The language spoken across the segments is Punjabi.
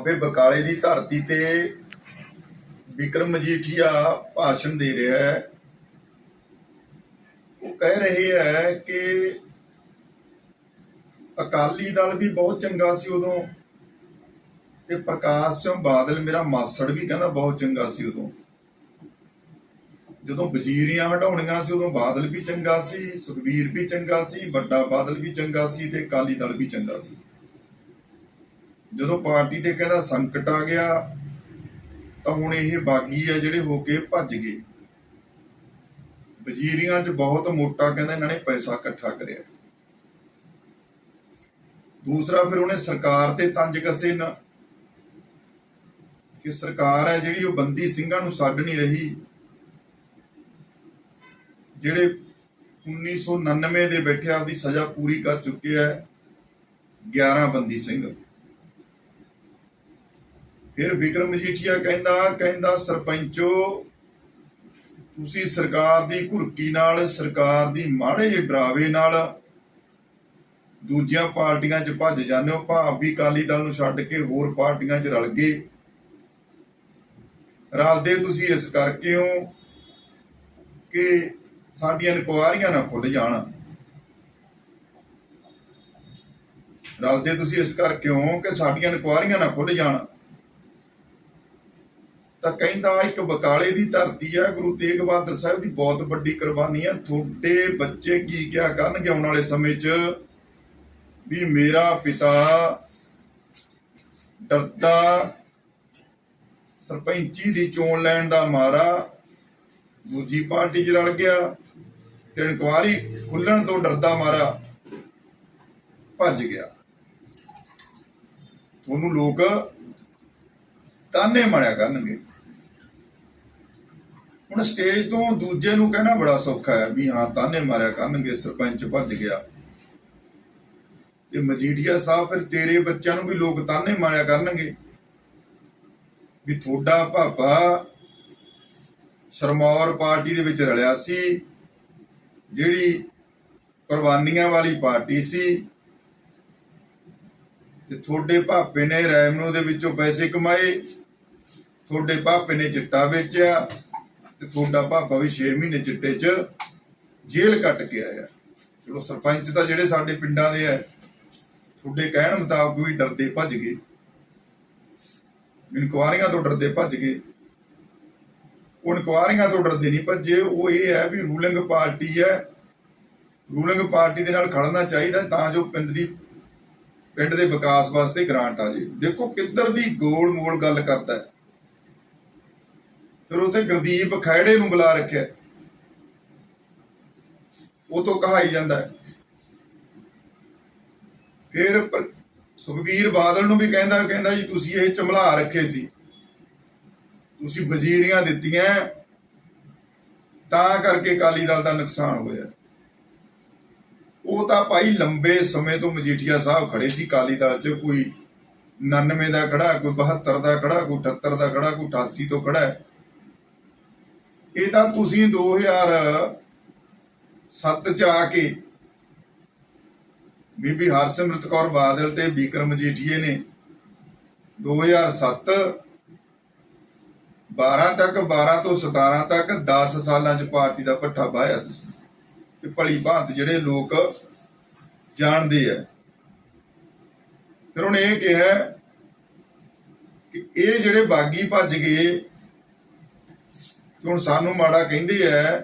ਬਾਬੇ ਬਕਾਲੇ ਦੀ ਧਰਤੀ ਤੇ ਵਿਕਰਮ ਮਜੀਠੀਆ ਭਾਸ਼ਣ ਦੇ ਰਿਹਾ ਹੈ। ਉਹ ਕਹਿ ਰਹੇ ਹੈ ਕਿ ਅਕਾਲੀ ਦਲ ਵੀ ਬਹੁਤ ਚੰਗਾ ਸੀ ਉਦੋਂ ਤੇ ਪ੍ਰਕਾਸ਼ ਸਿੰਘ ਬਾਦਲ ਮੇਰਾ ਮਾਸੜ ਵੀ ਕਹਿੰਦਾ ਬਹੁਤ ਚੰਗਾ ਸੀ ਉਦੋਂ। ਜਦੋਂ ਵਜ਼ੀਰੀਆਂ ਹਟਾਉਣੀਆਂ ਸੀ ਉਦੋਂ ਬਾਦਲ ਵੀ ਚੰਗਾ ਸੀ, ਸੁਖਬੀਰ ਵੀ ਚੰਗਾ ਸੀ, ਵੱਡਾ ਬਾਦਲ ਵੀ ਚੰਗਾ ਸੀ ਤੇ ਅਕਾਲੀ ਦਲ ਵੀ ਚੰਗਾ ਸੀ। ਜਦੋਂ ਪਾਰਟੀ ਤੇ ਕਹਿੰਦਾ ਸੰਕਟ ਆ ਗਿਆ, ਤਾਂ ਹੁਣ ਇਹ ਬਾਗੀ ਆ ਜਿਹੜੇ ਹੋ ਕੇ ਭੱਜ ਗਏ। ਵਜ਼ੀਰੀਆਂ 'ਚ ਬਹੁਤ ਮੋਟਾ ਕਹਿੰਦਾ ਇਹਨਾਂ ਨੇ ਪੈਸਾ ਇਕੱਠਾ ਕਰਿਆ। ਦੂਸਰਾ ਫਿਰ ਉਹਨੇ ਸਰਕਾਰ ਤੇ ਤੰਜ ਕੱਸੇ ਨਾ ਕਿ ਸਰਕਾਰ ਹੈ ਜਿਹੜੀ ਉਹ ਬੰਦੀ ਸਿੰਘਾਂ ਨੂੰ ਛੱਡ ਨਹੀਂ ਰਹੀ। ਜਿਹੜੇ 1999 ਦੇ ਬੈਠੇ ਆਪਦੀ ਸਜ਼ਾ ਪੂਰੀ ਕਰ ਚੁੱਕੇ ਹੈ 11 ਬੰਦੀ ਸਿੰਘ। ਫਿਰ ਵਿਕਰਮ ਮਜੀਠੀਆ ਕਹਿੰਦਾ ਕਹਿੰਦਾ, ਸਰਪੰਚੋ, ਤੁਸੀਂ ਸਰਕਾਰ ਦੀ ਘੁਰਕੀ ਨਾਲ, ਸਰਕਾਰ ਦੀ ਮਾੜੇ ਜਿਹੇ ਡਰਾਵੇ ਨਾਲ ਦੂਜੀਆਂ ਪਾਰਟੀਆਂ 'ਚ ਭੱਜ ਜਾਂਦੇ ਹੋ, ਭਾਵ ਵੀ ਅਕਾਲੀ ਦਲ ਨੂੰ ਛੱਡ ਕੇ ਹੋਰ ਪਾਰਟੀਆਂ 'ਚ ਰਲ ਗਏ। ਰਲਦੇ ਤੁਸੀਂ ਇਸ ਕਰਕੇ ਹੋ ਕਿ ਸਾਡੀਆਂ ਇਨਕੁਆਰੀਆਂ ਨਾ ਖੁੱਲ ਜਾਣ। ਰਲਦੇ ਤੁਸੀਂ ਇਸ ਕਰਕੇ ਹੋ ਕਿ ਸਾਡੀਆਂ ਇਨਕੁਆਰੀਆਂ ਨਾ ਖੁੱਲ ਜਾਣ। ਤਾਂ ਕਹਿੰਦਾ ਇੱਕ ਬਕਾਲੇ ਦੀ ਧਰਤੀ ਆ, ਗੁਰੂ ਤੇਗ ਬਹਾਦਰ ਸਾਹਿਬ ਦੀ ਬਹੁਤ ਵੱਡੀ ਕੁਰਬਾਨੀ ਹੈ ਤੁਹਾਡੇ ਬੱਚੇ ਕੀ ਕਿਆ ਕਰਨਗੇ ਆਉਣ ਵਾਲੇ ਸਮੇਂ 'ਚ? ਵੀ ਮੇਰਾ ਪਿਤਾ ਡਰਦਾ, ਸਰਪੰਚੀ ਦੀ ਚੋਣ ਲੈਣ ਦਾ ਮਾਰਾ, ਦੂਜੀ ਪਾਰਟੀ 'ਚ ਰਲ ਗਿਆ ਤੇ ਇਨਕੁਆਰੀ ਖੁੱਲਣ ਤੋਂ ਡਰਦਾ ਮਾਰਾ ਭੱਜ ਗਿਆ। ਉਹਨੂੰ ਲੋਕ ਤਾਨੇ ਮਾਰਿਆ ਕਰਨਗੇ। ਹੁਣ ਸਟੇਜ ਤੋਂ ਦੂਜੇ ਨੂੰ ਕਹਿਣਾ ਬੜਾ ਸੌਖਾ ਹੈ ਵੀ ਹਾਂ, ਤਾਨੇ ਮਾਰਿਆ ਕਰਨਗੇ, ਸਰਪੰਚ ਭੱਜ ਗਿਆ। ਤੇ ਮਜੀਠੀਆ ਸਾਹਿਬ ਫਿਰ ਤੇਰੇ ਬੱਚਿਆਂ ਨੂੰ ਵੀ ਲੋਕ ਤਾਨੇ ਮਾਰਿਆ ਕਰਨਗੇ। ਵੀ ਤੁਹਾਡਾ ਪਾਪਾ ਸ਼ਰਮੌਰ ਪਾਰਟੀ ਦੇ ਵਿੱਚ ਰਲਿਆ ਸੀ, ਜਿਹੜੀ ਕੁਰਬਾਨੀਆਂ ਵਾਲੀ ਪਾਰਟੀ ਸੀ, ਤੇ ਤੁਹਾਡੇ ਭਾਪੇ ਨੇ ਰੈਵਨਿਊ ਦੇ ਵਿੱਚੋਂ ਪੈਸੇ ਕਮਾਏ, ਤੁਹਾਡੇ ਭਾਪੇ ਨੇ ਚਿੱਟਾ ਵੇਚਿਆ ਤੇ ਤੁਹਾਡਾ ਭਾਪਾ ਵੀ 6 ਮਹੀਨੇ ਚਿੱਟੇ 'ਚ ਜੇਲ੍ਹ ਕੱਟ ਕੇ ਆਇਆ। ਚਲੋ ਸਰਪੰਚ ਤਾਂ ਜਿਹੜੇ ਸਾਡੇ ਪਿੰਡਾਂ ਦੇ ਆ, ਤੁਹਾਡੇ ਕਹਿਣ ਮੁਤਾਬਕ ਵੀ ਡਰਦੇ ਭੱਜ ਗਏ। ਇਨਕੁਆਰੀਆਂ ਤੋਂ ਡਰਦੇ ਭੱਜ ਗਏ। ਉਹ ਇਨਕੁਆਰੀਆਂ ਤੋਂ ਡਰਦੇ ਨਹੀਂ ਭੱਜੇ, ਉਹ ਇਹ ਹੈ ਵੀ ਰੂਲਿੰਗ ਪਾਰਟੀ ਹੈ। ਰੂਲਿੰਗ ਪਾਰਟੀ ਦੇ ਨਾਲ ਖੜਨਾ ਚਾਹੀਦਾ ਤਾਂ ਜੋ ਪਿੰਡ ਦੀ, ਪਿੰਡ ਦੇ ਵਿਕਾਸ ਵਾਸਤੇ ਗ੍ਰਾਂਟ ਆ ਜੇ। ਦੇਖੋ ਕਿੱਧਰ ਦੀ ਗੋਲ ਮੋਲ ਗੱਲ ਕਰਦਾ ਹੈ। ਫਿਰ ਉਥੇ ਗੁਰਦੀਪ ਖੈੜੇ ਨੂੰ ਬੁਲਾ ਰੱਖਿਆ। ਉਹ ਤੋਂ ਕਹਾਈ ਜਾਂਦਾ ਫਿਰ ਸੁਖਬੀਰ ਬਾਦਲ ਨੂੰ ਵੀ ਕਹਿੰਦਾ ਕਹਿੰਦਾ ਜੀ, ਤੁਸੀਂ ਇਹ ਚਮਲਾ ਰੱਖੇ ਸੀ। ਤੁਸੀਂ ਵਜ਼ੀਰੀਆਂ ਦਿੱਤੀਆਂ ਤਾਂ ਕਰਕੇ ਅਕਾਲੀ ਦਲ ਦਾ ਨੁਕਸਾਨ ਹੋਇਆ। ਉਹ ਤਾਂ ਭਾਈ ਲੰਬੇ ਸਮੇਂ ਤੋਂ ਮਜੀਠੀਆ ਸਾਹਿਬ ਖੜੇ ਸੀ। ਅਕਾਲੀ ਦਲ 'ਚ ਕੋਈ 99 ਦਾ ਖੜਾ, ਕੋਈ 72 ਦਾ ਖੜਾ, ਕੋਈ 78 ਦਾ ਖੜਾ, ਕੋਈ 88 ਤੋਂ ਖੜਾ ਇਹ ਤਾਂ ਤੁਸੀਂ 2007 ਚ ਆ ਕੇ ਬੀਬੀ ਹਰਸਿਮਰਤ ਕੌਰ ਬਾਦਲ ਤੇ ਵਿਕਰਮ ਮਜੀਠੀਏ ਨੇ 2007 12 ਤੱਕ 12 ਤੋਂ 17 ਤੱਕ 10 ਸਾਲਾਂ ਚ ਪਾਰਟੀ ਦਾ ਪੱਠਾ ਬਾਇਆ ਤੁਸੀਂ। ਤੇ ਭਲੀ ਭਾਂਤ ਜਿਹੜੇ ਲੋਕ ਜਾਣਦੇ ਆ। ਫਿਰ ਉਹਨੇ ਇਹ ਕਿਹਾ ਕਿ ਇਹ ਜਿਹੜੇ ਬਾਗੀ ਭੱਜ ਗਏ ਤੇ ਹੁਣ ਸਾਨੂੰ ਮਾੜਾ ਕਹਿੰਦੇ ਆ,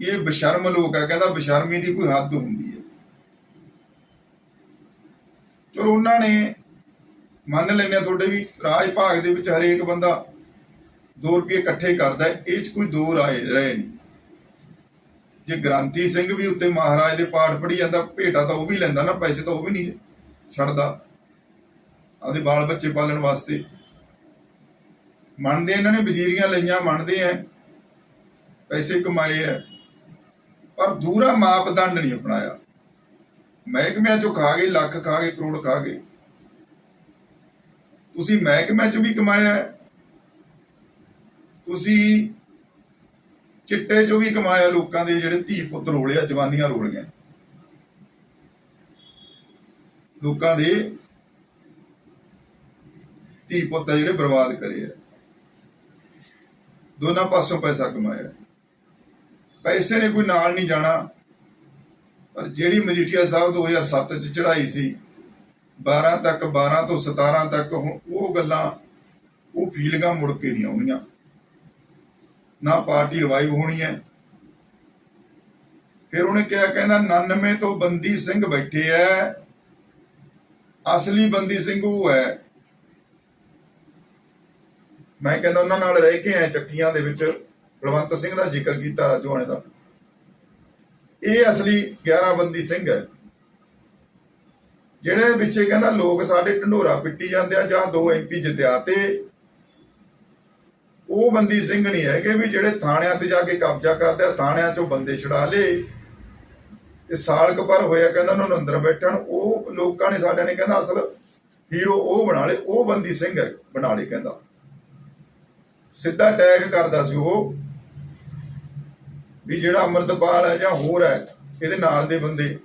ਇਹ ਬਸ਼ਰਮ ਲੋਕ ਆ, ਕਹਿੰਦਾ ਬਸ਼ਰਮੀ ਦੀ ਕੋਈ ਹੱਦ ਹੁੰਦੀ ਹੈ ਚਲੋ ਉਹਨਾਂ ਨੇ ਮੰਨ ਲੈਂਦੇ ਤੁਹਾਡੇ ਵੀ, ਰਾਜ ਭਾਗ ਦੇ ਵਿੱਚ ਹਰੇਕ ਬੰਦਾ 2 ਰੁਪਏ ਇਕੱਠੇ ਕਰਦਾ ਇਹ ਚ ਕੋਈ ਦੋ ਰਾਏ ਰਹੇ ਨਹੀਂ। ਜੇ ਗ੍ਰਾਂਤੀ ਸਿੰਘ ਵੀ ਉੱਤੇ ਮਹਾਰਾਜ ਦੇ ਪਾਠ ਪੜ੍ਹੀ ਜਾਂਦਾ, ਭੇਟਾ ਤਾਂ ਉਹ ਵੀ ਲੈਂਦਾ ਨਾ, ਪੈਸੇ ਤਾਂ ਉਹ ਵੀ ਨਹੀਂ ਛੱਡਦਾ। ਆਪਦੇ ਬਾਲ ਬੱਚੇ ਪਾਲਣ ਵਾਸਤੇ। ਮੰਨਦੇ ਇਹਨਾਂ ਨੇ ਵਜ਼ੀਰੀਆਂ ਲਈਆਂ, ਮੰਨਦੇ ਆ, ਪੈਸੇ ਕਮਾਏ ਆ, ਪਰ ਦੂਰਾ ਮਾਪਦੰਡ ਨਹੀਂ ਅਪਣਾਇਆ। ਮਹਿਕਮਿਆਂ ਚੋਂ ਖਾ ਗਏ, ਲੱਖ ਖਾ ਗਏ, ਕਰੋੜ ਖਾ ਗਏ। ਤੁਸੀਂ ਮਹਿਕਮਿਆਂ ਚੋਂ ਵੀ ਕਮਾਇਆ ਹੈ। ਤੁਸੀਂ ਚਿੱਟੇ ਚੋਂ ਵੀ ਕਮਾਇਆ ਲੋਕਾਂ ਦੇ ਜਿਹੜੇ ਧੀ ਪੁੱਤ ਰੋਲਿਆ ਜਵਾਨੀਆਂ ਰੋਲ ਗਏ ਲੋਕਾਂ ਦੇ ਧੀ ਪੁੱਤ ਜਿਹੜੇ ਬਰਬਾਦ ਕਰੇ ਆ। ਦੋਨਾਂ ਪਾਸੋਂ ਪੈਸਾ ਕਮਾਇਆ। ਪੈਸੇ ਨੇ ਕੋਈ ਨਾਲ ਨਹੀਂ ਜਾਣਾ। ਪਰ ਜਿਹੜੀ ਮਜੀਠੀਆ ਸਾਹਿਬ 2007 ਚ ਚੜਾਈ ਸੀ 12 ਤੱਕ 12 ਤੋਂ 17 ਤੱਕ, ਹੁਣ ਉਹ ਗੱਲਾਂ, ਉਹ ਫੀਲਿੰਗਾਂ ਮੁੜ ਕੇ ਨਹੀਂ ਆਉਣੀਆਂ। ਨਾ ਪਾਰਟੀ ਰਿਵਾਈਵ ਹੋਣੀ ਹੈ। ਫਿਰ ਉਹਨੇ ਕਿਹਾ, ਕਹਿੰਦਾ 99 ਤੋਂ ਬੰਦੀ ਸਿੰਘ ਬੈਠੇ ਐ। ਅਸਲੀ ਬੰਦੀ ਸਿੰਘ ਉਹ ਹੈ। ਮੈਂ ਕਹਿੰਦਾ ਉਹਨਾਂ ਨਾਲ ਰਹਿ ਕੇ ਆਇਆ ਚੱਕੀਆਂ ਦੇ ਵਿੱਚ, ਬਲਵੰਤ ਸਿੰਘ ਦਾ ਜ਼ਿਕਰ ਕੀਤਾ ਰਾਜੋਆਣੇ ਦਾ। ਇਹ ਅਸਲੀ 11 ਬੰਦੀ ਸਿੰਘ ਹੈ, ਜਿਹੜੇ ਵਿੱਚੇ ਕਹਿੰਦਾ ਲੋਕ ਸਾਡੇ ਢੰਡੋਰਾ ਪਿੱਟੀ ਜਾਂਦੇ ਆ ਜਾਂ ਦੋ ਐਮਪੀ ਜਿੱਤਿਆ ਤੇ ਉਹ ਬੰਦੀ ਸਿੰਘ ਨਹੀਂ ਹੈਗੇ ਵੀ ਜਿਹੜੇ ਥਾਣਿਆਂ ਤੇ ਜਾ ਕੇ ਕਬਜ਼ਾ ਕਰਦੇ ਆ, ਥਾਣਿਆਂ ਚੋਂ ਬੰਦੇ ਛੁਡਾ ਲਏ ਤੇ ਸਾਲ ਕੁ ਪਰ ਹੋਇਆ ਕਹਿੰਦਾ ਉਹਨਾਂ ਨੂੰ ਅੰਦਰ ਬੈਠਣ, ਉਹ ਲੋਕਾਂ ਨੇ ਸਾਡਿਆਂ ਨੇ ਕਹਿੰਦਾ ਅਸਲ ਹੀਰੋ ਉਹ ਬਣਾ ਲਏ ਉਹ ਬੰਦੀ ਸਿੰਘ ਹੈ, ਬਣਾ ਲਏ ਕਹਿੰਦਾ। ਸਿੱਧਾ ਅਟੈਕ ਕਰਦਾ ਸੀ ਉਹ ਵੀ ਜਿਹੜਾ ਅਮਰਤਪਾਲ ਹੈ ਜਾਂ ਹੋਰ ਹੈ, ਇਹਦੇ ਨਾਲ ਦੇ ਬੰਦੇ।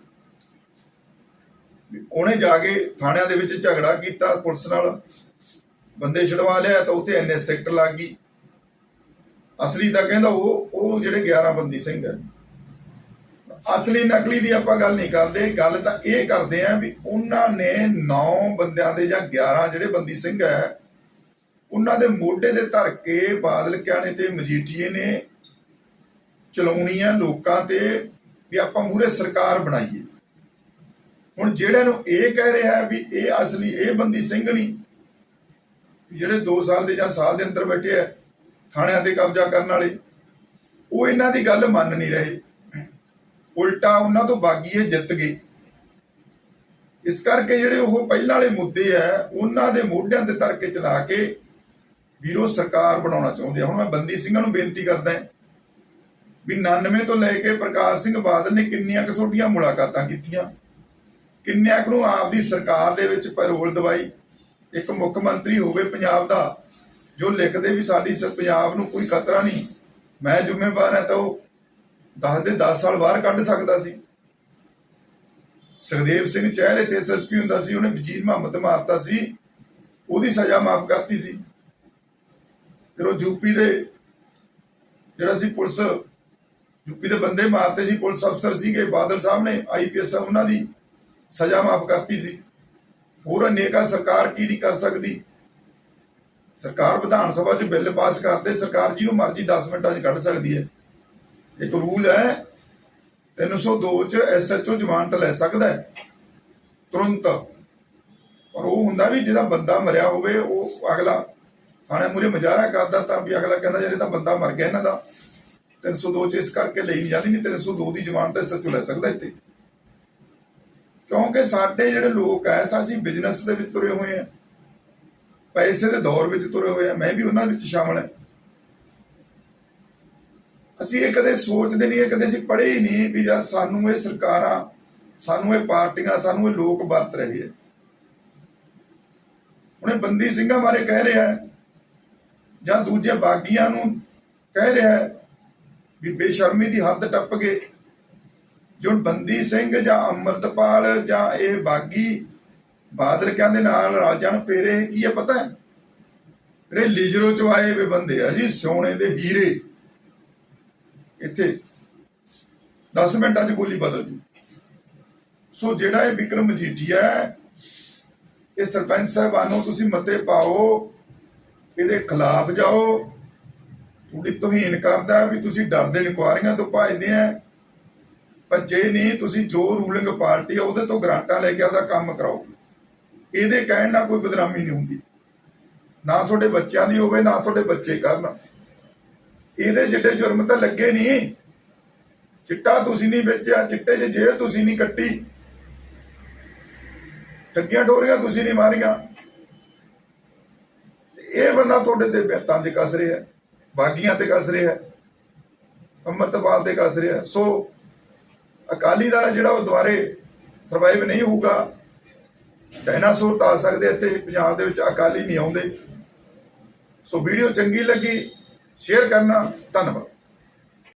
ਉਹਨੇ ਜਾ ਕੇ ਥਾਣਿਆਂ ਦੇ ਵਿੱਚ ਝਗੜਾ ਕੀਤਾ ਪੁਲਿਸ ਨਾਲ। ਬੰਦੇ ਛਡਵਾ ਲਿਆ ਤਾਂ ਉੱਥੇ ਐਨਐਸ ਸੈਕਟਰ ਲੱਗ ਗਈ। ਅਸਲੀ ਤਾਂ ਕਹਿੰਦਾ ਉਹ ਉਹ ਜਿਹੜੇ 11 ਬੰਦੀ ਸਿੰਘ ਹੈ। ਅਸਲੀ ਨਕਲੀ ਦੀ ਆਪਾਂ ਗੱਲ ਨਹੀਂ ਕਰਦੇ। ਗੱਲ ਤਾਂ ਇਹ ਕਰਦੇ ਆ ਵੀ ਉਹਨਾਂ ਨੇ 9 ਬੰਦਿਆਂ ਦੇ ਜਾਂ 11 ਜਿਹੜੇ ਬੰਦੀ ਸਿੰਘ ਹੈ ਉਹਨਾਂ ਦੇ ਮੋਢੇ ਤੇ ਧਰ ਕੇ ਬਾਦਲ ਕਿਆਣੇ ਤੇ ਮਜੀਠੀਏ ਨੇ ਚਲਾਉਣੀ ਆ ਲੋਕਾਂ ਤੇ ਵੀ ਆਪਾਂ ਮੂਰੇ ਸਰਕਾਰ ਬਣਾਈਏ। ਹੁਣ ਜਿਹੜਿਆਂ ਨੂੰ ਇਹ ਕਹਿ ਰਿਹਾ ਵੀ ਇਹ ਅਸਲੀ, ਇਹ ਬੰਦੀ ਸਿੰਘ ਨਹੀਂ ਜਿਹੜੇ 2 ਸਾਲ ਦੇ ਜਾਂ ਸਾਲ ਦੇ ਅੰਦਰ ਬੈਠੇ ਆ, ਥਾਣਿਆਂ ਤੇ ਕਬਜ਼ਾ ਕਰਨ ਵਾਲੇ, ਉਹ ਇਹਨਾਂ ਦੀ ਗੱਲ ਮੰਨ ਨਹੀਂ ਰਹੇ। ਉਲਟਾ ਉਹਨਾਂ ਤੋਂ ਬਾਗੀਏ ਜਿੱਤ ਗਏ। ਇਸ ਕਰਕੇ ਜਿਹੜੇ ਉਹ ਪਹਿਲਾਂ ਵਾਲੇ ਮੁੱਦੇ ਆ, ਉਹਨਾਂ ਦੇ ਮੋਢਿਆਂ ਤੇ ਧਰ ਕੇ ਚਲਾ ਕੇ ਵੀਰੋ ਸਰਕਾਰ ਬਣਾਉਣਾ ਚਾਹੁੰਦੇ ਆ। ਹੁਣ ਮੈਂ ਬੰਦੀ ਸਿੰਘਾਂ ਨੂੰ ਬੇਨਤੀ ਕਰਦਾ ਵੀ 99 ਤੋਂ ਲੈ ਕੇ ਪ੍ਰਕਾਸ਼ ਸਿੰਘ ਬਾਦਲ ਨੇ ਕਿੰਨੀਆਂ ਕੁ ਮੁਲਾਕਾਤਾਂ ਕੀਤੀਆਂ, ਕਿੰਨਿਆਂ ਕੁ ਨੂੰ ਆਪਦੀ ਸਰਕਾਰ ਦੇ ਵਿੱਚ ਪੈਰੋਲ ਦਵਾਈ, ਇੱਕ ਮੁੱਖ ਮੰਤਰੀ ਹੋਵੇ ਪੰਜਾਬ ਦਾ, ਜੋ ਲਿਖਦੇ ਵੀ ਸਾਡੀ ਪੰਜਾਬ ਨੂੰ ਕੋਈ ਖਤਰਾ ਨਹੀਂ, ਮੈਂ ਜ਼ਿੰਮੇਵਾਰ ਹਾਂ ਤਾਂ ਉਹ 10 ਦੇ 10 ਸਾਲ ਬਾਹਰ ਕੱਢ ਸਕਦਾ ਸੀ। ਸੁਖਦੇਵ ਸਿੰਘ ਚਹਿਲ ਤੇ ਐਸਐਸਪੀ ਹੁੰਦਾ ਸੀ, ਉਹਨੇ ਵਜੀਰ ਮੁਹੰਮਦ ਮਾਰਤਾ ਸੀ, ਉਹਦੀ ਸਜ਼ਾ ਮਾਫ ਕਰਤੀ ਸੀ। ਫਿਰ ਉਹ ਯੂਪੀ ਦੇ ਜਿਹੜਾ ਸੀ ਪੁਲਿਸ ਯੂਪੀ ਦੇ ਬੰਦੇ ਮਾਰਤੇ ਸੀ, ਪੁਲਿਸ ਅਫਸਰ ਸੀਗੇ, ਬਾਦਲ ਸਾਹਿਬ ਨੇ ਆਈਪੀਐਸ ਉਹਨਾਂ ਦੀ ਸਜ਼ਾ ਮਾਫ ਕਰਤੀ ਸੀ। ਹੋਰ ਅਨੇਕਾ ਸਰਕਾਰ ਕੀ ਨਹੀਂ ਕਰ ਸਕਦੀ। ਸਰਕਾਰ ਵਿਧਾਨ ਸਭਾ 'ਚ ਬਿੱਲ ਪਾਸ ਕਰਦੇ, ਸਰਕਾਰ ਜੀ ਜਿਹਨੂੰ ਮਰਜ਼ੀ 10 ਮਿੰਟਾਂ 'ਚ ਕੱਢ ਸਕਦੀ ਹੈ। ਇੱਕ ਰੂਲ ਹੈ 302 'ਚ ਐਸਐਚਓ ਜ਼ਮਾਨਤ ਲੈ ਸਕਦਾ ਹੈ, ਤੁਰੰਤ। ਪਰ ਉਹ ਹੁੰਦਾ ਵੀ ਜਿਹੜਾ ਬੰਦਾ ਮਰਿਆ ਹੋਵੇ, ਉਹ ਅਗਲਾ ਥਾਣੇ ਮੂਰੇ ਮਜ਼ਾਰਾ ਕਰਦਾ ਤਾਂ ਵੀ ਅਗਲਾ ਕਹਿੰਦਾ ਯਾਰ ਇਹ ਤਾਂ ਬੰਦਾ ਮਰ ਗਿਆ ਇਹਨਾਂ ਦਾ। 302 'ਚ ਇਸ ਕਰਕੇ ਲਈ ਨਹੀਂ ਜਾਂਦੀ, ਨਹੀਂ 302 ਦੀ ਜ਼ਮਾਨਤ ਐਸਐਚਓ ਲੈ ਸਕਦਾ ਇੱਥੇ। ਕਿਉਂਕਿ ਸਾਡੇ ਜਿਹੜੇ ਲੋਕ ਐ ਅਸੀਂ ਬਿਜ਼ਨਸ ਦੇ ਵਿੱਚ ਤੁਰੇ ਹੋਏ ਆ। ਪੈਸੇ ਦੇ ਦੌਰ ਵਿੱਚ ਤੁਰੇ ਹੋਏ ਆ, ਮੈਂ ਵੀ ਉਹਨਾਂ ਵਿੱਚ ਸ਼ਾਮਲ ਹਾਂ ਅਸੀਂ ਇਹ ਕਦੇ ਸੋਚਦੇ ਨਹੀਂ, ਇਹ ਕਦੇ ਅਸੀਂ ਪੜ੍ਹੇ ਹੀ ਨਹੀਂ ਵੀ ਯਾਰ ਸਾਨੂੰ ਇਹ ਸਰਕਾਰਾਂ, ਸਾਨੂੰ ਇਹ ਪਾਰਟੀਆਂ, ਸਾਨੂੰ ਇਹ ਲੋਕ ਵਰਤ ਰਹੇ ਆ। ਉਹਨੇ ਬੰਦੀ ਸਿੰਘਾਂ ਬਾਰੇ ਕਹਿ ਰਿਹਾ ਹੈ ਜਾਂ ਦੂਜੇ ਬਾਗੀਆਂ ਨੂੰ ਕਹਿ ਰਿਹਾ ਹੈ ਵੀ ਬੇਸ਼ਰਮੀ ਦੀ ਹੱਦ ਟੱਪ ਗਏ। ਜੋ ਬੰਦੀ ਸਿੰਘ ਜਾਂ ਅੰਮ੍ਰਿਤਪਾਲ ਜਾਂ ਇਹ ਬਾਗੀ ਬਾਦਲ ਕਹਿੰਦੇ ਨਾਲ ਰਲ ਜਾਣ ਕੀ ਹੈ ਪਤਾ ਹੈ? ਰੇ ਲਿਜਰੋ ਚੋਂ ਆਏ ਵੇ ਬੰਦੇ ਆ ਜੀ ਸੋਨੇ ਦੇ ਹੀਰੇ। ਇੱਥੇ 10 ਮਿੰਟਾਂ 'ਚ ਬੋਲੀ ਬਦਲ ਜੂ। ਸੋ ਜਿਹੜਾ ਇਹ ਵਿਕਰਮ ਮਜੀਠੀਆ ਹੈ, ਇਹ ਸਰਪੰਚ ਸਾਹਿਬਾਨੋ, ਤੁਸੀਂ ਮਤੇ ਪਾਓ। ਇਹਦੇ ਖਿਲਾਫ ਜਾਓ। ਤੁਹਾਡੀ ਤੋਹੀਨ ਕਰਦਾ ਵੀ ਤੁਸੀਂ ਡਰਦੇ ਇਨਕੁਆਰੀਆਂ ਤੋਂ ਭੱਜਦੇ ਆ। ਭੱਜੇ ਨਹੀਂ, ਤੁਸੀਂ ਜੋ ਰੂਲਿੰਗ ਪਾਰਟੀ ਆ, ਉਹਦੇ ਤੋਂ ਗਰਾਂਟਾਂ ਲੈ ਕੇ ਉਹਦਾ ਕੰਮ ਕਰਾਓ। ਇਹਦੇ ਕਹਿਣ ਨਾਲ ਕੋਈ ਬਦਨਾਮੀ ਨਹੀਂ ਹੁੰਦੀ। ਨਾ ਤੁਹਾਡੇ ਬੱਚਿਆਂ ਦੀ ਹੋਵੇ, ਨਾ ਤੁਹਾਡੇ ਬੱਚੇ ਕਰਨ। ਇਹਦੇ ਜਿਹੜੇ ਜੁਰਮ ਤਾਂ ਲੱਗੇ ਨਹੀਂ। ਚਿੱਟਾ ਤੁਸੀਂ ਨਹੀਂ ਵੇਚਿਆ, ਚਿੱਟੇ 'ਚ ਜੇਲ੍ਹ ਤੁਸੀਂ ਨਹੀਂ ਕੱਟੀ। ਠੱਗੀਆਂ ਡੋਰੀਆਂ ਤੁਸੀਂ ਨਹੀਂ ਮਾਰੀਆਂ। ਇਹ ਬੰਦਾ ਤੁਹਾਡੇ ਤੇ ਬੇਤਾਂ 'ਤੇ ਕੱਸ ਰਿਹਾ ਬਾਗੀਆਂ ਤੇ ਕੱਸ ਰਿਹਾ ਹੈ, ਅੰਮ੍ਰਿਤਪਾਲ ਤੇ ਕੱਸ ਰਿਹਾ ਸੋ ਅਕਾਲੀ ਦਲ ਹੈ ਜਿਹੜਾ ਉਹ ਦੁਆਰੇ ਸਰਵਾਈਵ ਨਹੀਂ ਹੋਊਗਾ। ਡਾਇਨਾਸੌਰ ਤਾਂ ਆ ਸਕਦੇ ਇੱਥੇ ਪੰਜਾਬ ਦੇ ਵਿੱਚ ਅਕਾਲੀ ਨਹੀਂ ਆਉਂਦੇ। ਸੋ ਵੀਡੀਓ ਚੰਗੀ ਲੱਗੀ ਸ਼ੇਅਰ ਕਰਨਾ ਧੰਨਵਾਦ।